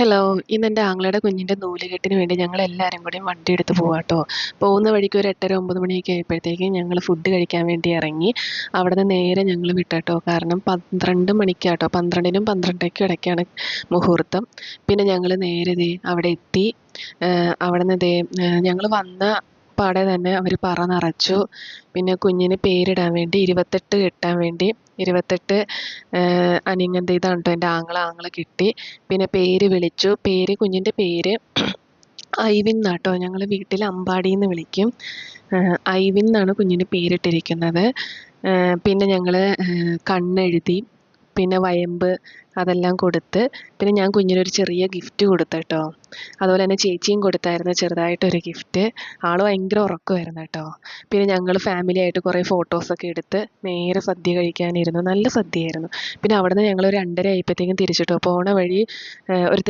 Hello ഇന്ന് എന്റെ ആങ്ങളയുടെ കുഞ്ഞിന്റെ നൂലുകെട്ടിന് വേണ്ടി ഞങ്ങൾ എല്ലാവരും കൂടി വണ്ടി എടുത്ത് പോവാട്ടോ പോകുന്ന വഴിക്ക് ഒരു എട്ടര ഒമ്പത് മണിയൊക്കെ ആയപ്പോഴത്തേക്കും ഞങ്ങൾ ഫുഡ് കഴിക്കാൻ വേണ്ടി ഇറങ്ങി. അവിടെ നിന്ന് നേരെ ഞങ്ങൾ വിട്ടോ കാരണം പന്ത്രണ്ട് മണിക്കാട്ടോ പന്ത്രണ്ടിനും പന്ത്രണ്ടരയ്ക്കും ഇടയ്ക്കാണ് മുഹൂർത്തം. പിന്നെ ഞങ്ങൾ നേരെ അവിടെ എത്തി. അവിടെ നിന്ന് ഞങ്ങൾ വന്ന പാടെ തന്നെ അവർ പറ നിറച്ചു. പിന്നെ കുഞ്ഞിന് പേരിടാൻ വേണ്ടി ഇരുപത്തെട്ട് കെട്ടാൻ വേണ്ടി ഇരുപത്തെട്ട് അനിങ്ങന്ത ഇതാണ് കേട്ടോ എന്റെ ആങ്ങള ആങ്ങള കിട്ടി. പിന്നെ പേര് വിളിച്ചു. പേര് കുഞ്ഞിന്റെ പേര് ഐവിൻ എന്നാട്ടോ ഞങ്ങൾ വീട്ടിൽ അമ്പാടി എന്ന് വിളിക്കും ഐവിൻ എന്നാണ് കുഞ്ഞിന് പേരിട്ടിരിക്കുന്നത്. പിന്നെ ഞങ്ങൾ കണ്ണെഴുതി. പിന്നെ വയമ്പ് അതെല്ലാം കൊടുത്ത് പിന്നെ ഞാൻ കുഞ്ഞിനൊരു ചെറിയ ഗിഫ്റ്റ് കൊടുത്തു കേട്ടോ അതുപോലെ തന്നെ ചേച്ചിയും കൊടുത്തായിരുന്നു ചെറുതായിട്ടൊരു ഗിഫ്റ്റ് ആൾ ഭയങ്കര ഉറക്കമായിരുന്നു കേട്ടോ. പിന്നെ ഞങ്ങൾ ഫാമിലി ആയിട്ട് കുറേ ഫോട്ടോസൊക്കെ എടുത്ത് നേരെ സദ്യ കഴിക്കാനിരുന്നു. നല്ല സദ്യയായിരുന്നു. പിന്നെ അവിടെ നിന്ന് ഞങ്ങൾ ഒരു രണ്ടര ആയപ്പോഴത്തേക്കും തിരിച്ചിട്ടോ പോണ വഴി ഒരു